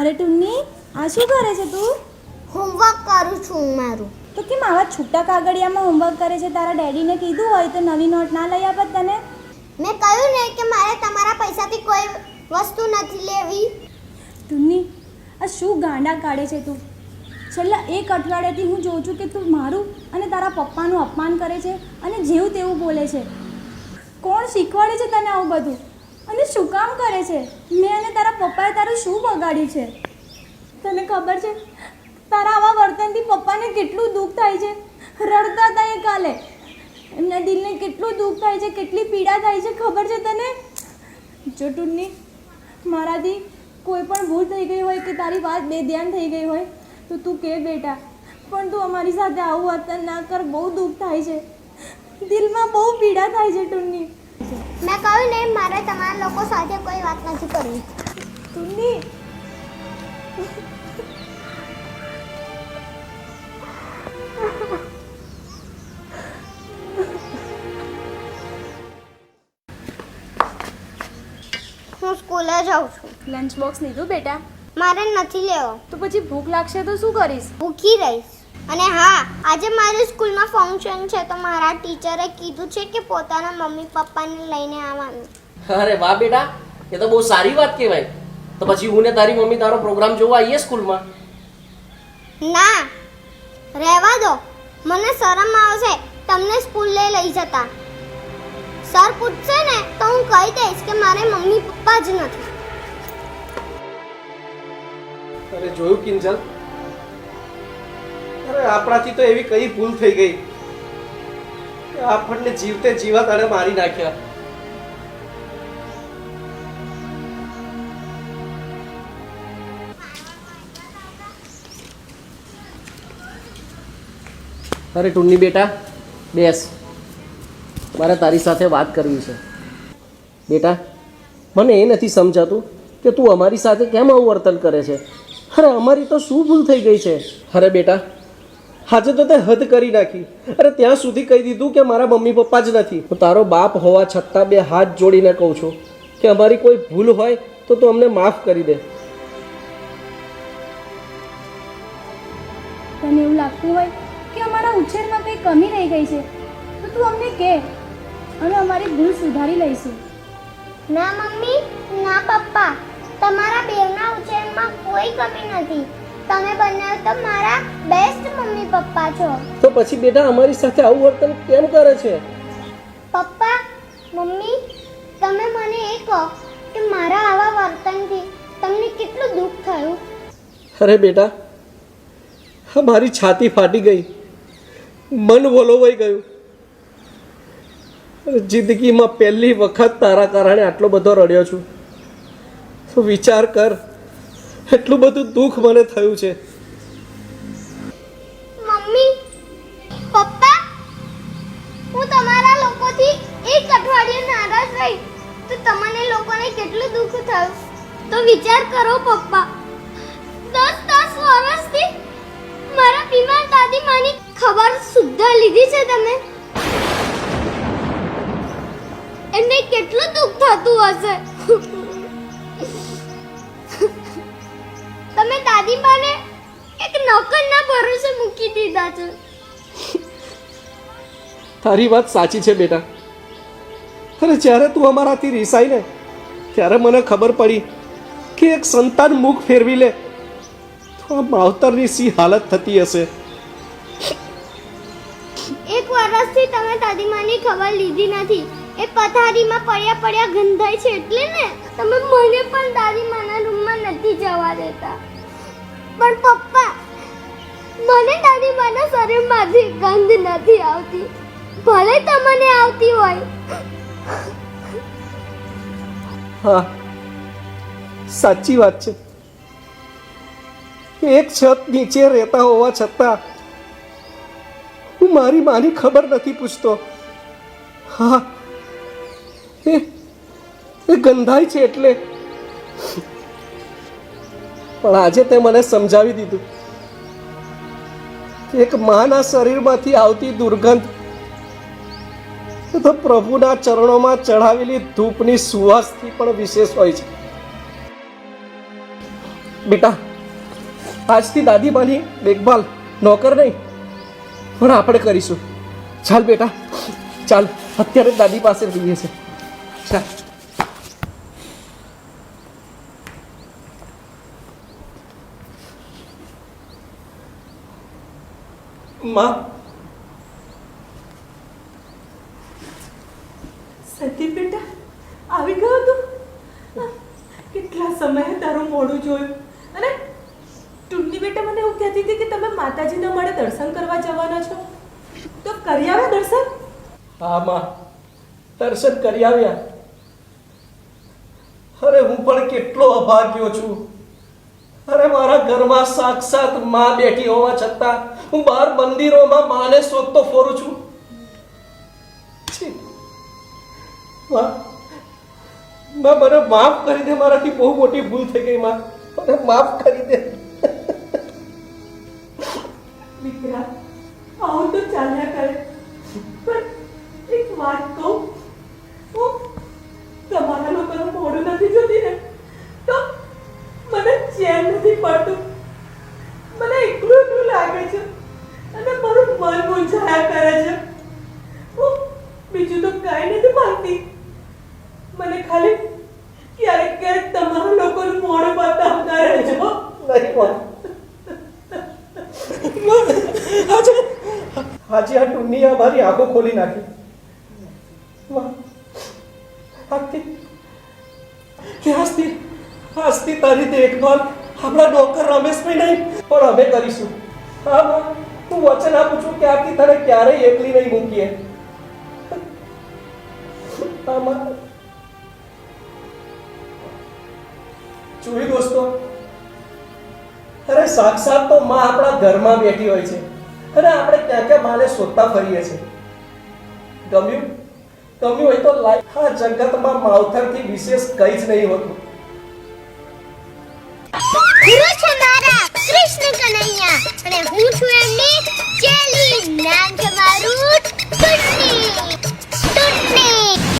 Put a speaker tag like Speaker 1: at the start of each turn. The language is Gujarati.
Speaker 1: અરે ટુન્ની આ શું કરે છે તું?
Speaker 2: હોમવર્ક કરું છું મારું.
Speaker 1: તો કેમ આવા છૂટા કાગળિયામાં હોમવર્ક કરે છે? તારા ડેડીને કીધું હોય તો નવી નોટ ના લઈ આપત તને.
Speaker 2: મેં કહ્યું ને કે મારે તમારા પૈસાથી કોઈ વસ્તુ નથી લેવી.
Speaker 1: ટુન્ની આ શું ગાંડા કાઢે છે તું? છેલ્લા એક અઠવાડિયાથી હું જોઉં છું કે તું મારું અને તારા પપ્પાનું અપમાન કરે છે અને જેવું તેવું બોલે છે. કોણ શીખવાડે છે તને આવું બધું? અને શું કામ કરે છે? મેં અને તારા પપ્પાએ તારું શું બગાડ્યું છે? તને ખબર છે, તારા આવા વર્તનથી પપ્પાને કેટલું દુઃખ થાય છે? રડતા હતા એ કાલે. એમના દિલને કેટલું દુઃખ થાય છે, કેટલી પીડા થાય છે, ખબર છે તને? જો ટુન્ની મારાથી કોઈ પણ ભૂલ થઈ ગઈ હોય કે તારી વાત બેધ્યાન થઈ ગઈ હોય, તો તું કે બેટા. પણ તું અમારી સાથે આવું વર્તન ના કર, બહુ દુઃખ થાય છે. દિલમાં બહુ પીડા થાય છે ટુન્ની
Speaker 2: મેં કહ્યું ને મારે તમારા લોકો સાથે કોઈ વાત નથી કરવી.
Speaker 1: ટુન્ની
Speaker 2: હું સ્કૂલે જાઉં છું.
Speaker 1: લંચ બોક્સ લીધું બેટા?
Speaker 2: મારે નથી લેવો.
Speaker 1: તો પછી ભૂખ લાગશે તો શું કરીશ?
Speaker 2: ભૂખી રહીશ. અને હા આજે મારી સ્કૂલમાં ફંક્શન છે તો મારા ટીચરે કીધું છે કે પોતાના મમ્મી પપ્પાને લઈને આવવાનું.
Speaker 3: અરે વાહ બેટા એ તો બહુ સારી વાત કહેવાય. તો પછી હું ને તારી મમ્મી તારો પ્રોગ્રામ જોવા આવીએ સ્કૂલમાં?
Speaker 2: ના રહેવા દો. મને શરમ આવશે તમને સ્કૂલે લઈ જતા. સર પૂછશે ને તો હું કહી દઈશ કે મારે મમ્મી પપ્પા જ નથી.
Speaker 4: અરે જોયું કિંજલ અરે, આપણાથી તો એવી કઈ ભૂલ થઈ ગઈ આપણને જીવતે જીવા તારે મારી નાખ્યા.
Speaker 3: અરે ટુન્ની બેટા, બેસ. મારે તારી સાથે વાત કરવી છે. બેટા, મને એ નથી સમજાતું કે તું અમારી સાથે કેમ આવું વર્તન કરે છે? અરે, અમારી તો શું ભૂલ થઈ ગઈ છે?
Speaker 4: અરે, બેટા આજે તો તે હદ કરી નાખી. અરે ત્યાં સુધી કહી દીધું કે મારા મમ્મી પપ્પા જ નથી. હું તારો બાપ હોવા છતાં બે હાથ જોડીને કહું છું કે અમારી કોઈ ભૂલ હોય તો તું અમને માફ કરી દે.
Speaker 1: તને એવું લાગતું હોય કે અમારા ઉછેરમાં કંઈ કમી રહી ગઈ છે? તો તું અમને કહે અમે અમારી ભૂલ સુધારી લઈશું.
Speaker 2: ના મમ્મી ના પપ્પા. તમારા બેવના ઉછેરમાં કોઈ કમી નથી. તમે બંને તો મારા બેસ્ટ મમ્મી પપ્પા છો.
Speaker 4: તો પછી બેટા અમારી સાથે આવું વર્તન કેમ કરે છે?
Speaker 2: પપ્પા મમ્મી તમે મને એ કહો કે મારા આવા વર્તનથી તમને કેટલું દુઃખ થયું?
Speaker 4: અરે બેટા હા મારી છાતી ફાટી ગઈ. મન વલોવાઈ ગયું. જિંદગીમાં પહેલી વખત તારા કારણે આટલો બધો રડ્યો છું. તો વિચાર કર એટલું બધું દુઃખ મને થયું છે.
Speaker 2: મમ્મી, પપ્પા, હું તમારા લોકોથી એક અઠવાડિયું નારાજ રહી. તો તમને લોકોને કેટલું દુઃખ થયું? તો વિચાર કરો પપ્પા. દસ દસ વર્ષથી મારા બીમાર દાદી માની ખબર સુદ્ધા લીધી છે તમે. એમને કેટલું દુઃખ થતું હશે? તમે દાદી માને એક નોકરના ભરોસે મૂકી દીધા છે.
Speaker 4: તારી વાત સાચી છે બેટા. અરે જ્યારે તું અમારાથી રિસાઈ ને ત્યારે મને ખબર પડી કે એક સંતાન મુખ ફેરવી લે તો આ માવતરની સી હાલત થતી હશે.
Speaker 2: એક વર્ષથી તમે દાદીમાની ખબર લીધી નથી. એ પથારીમાં પડ્યા પડ્યા ગંધાય છે એટલે ને? તમે મને પણ દાદીમાના રૂમમાં નથી જવા દેતા. પણ પપ્પા, મને દાદીમાના શરીરમાંથી ગંધ નથી આવતી. ભલે તમને આવતી હોય.
Speaker 4: હા, સાચી વાત છે. એક છત નીચે રહેતા હોવા છતાં હું મારી માની ખબર નથી પૂછતો. હા એ ગંધાય છે એટલે. પણ આજે તે મને સમજાવી દીધું એક માના શરીરમાંથી આવતી દુર્ગંધ તો પ્રભુના ચરણોમાં ચઢાવેલી ધૂપની સુવાસથી પણ વિશેષ હોય છે. બેટા, આજથી દાદીમાની દેખભાલ નોકર નહીં, પણ આપણે કરીશું. ચાલ બેટા, ચાલ, અત્યારે દાદી પાસે જઈએ છે ચાલ. માં
Speaker 5: સતી બેટા આવી ગયો તું? કેટલા સમયે તારું મોડું જોયું? અને ટુન્ની બેટા મને એવું કહેતી હતી કે તમે માતાજીના મળે દર્શન કરવા જવાના છો. તો કરી આવ્યા દર્શન?
Speaker 4: હા માં. દર્શન કરી આવ્યા. અરે હું પણ કેટલો અભાગ્યો છું. અરે મારા ઘરમાં સાક્ષાતમાં બેઠી હોવા છતાં હું બહાર મંદિરોમાં માને શોધતો ફોરું છું. માં મને માફ કરી દે, મારાથી બહુ મોટી ભૂલ થઈ ગઈ, માં. મને માફ કરી દે.
Speaker 5: દીકરા, આવું તો ચાલ્યા કરે. પણ એક વાત કહું. હું તમારા લોકોનું મોડું નથી જોતી ને તો મને ચેન નથી પડતું મને એકલું એકલું લાગે છે અને મારું મન મૂંઝાયા કરે છે હું બીજું તો કાંઈ નથી માંગતી મને ખાલી ક્યારેક ક્યારેક તમારા લોકોનું મોડું બતાવતા રહેજો
Speaker 4: નહીં માં આજે આજે આ દુનિયા મારી આંખો ખોલી નાખી. આજથી કે આજથી આજથી તારી દેખભાલ. આપણા નોકર રમેશભાઈ નહીં, પણ અમે કરીશું. હા, હું. વચન આપું છું કે આથી તને ક્યારેય એકલી નહીં મૂકીએ. જોયું દોસ્તો. અરે સાક્ષાત તો માં આપણા ઘરમાં બેઠી હોય છે. અને આપણે ક્યાં ક્યાં માલે શોધતા ફરીએ છીએ? ગમ્યું? ગમ્યું હોય તો લાઈફ આ જગતમાં માવતરથી વિશેષ કઈ જ નહીં હોતું.
Speaker 2: હીરો કૃષ્ણ કનૈયા. અને હું છું એમની ચેલી.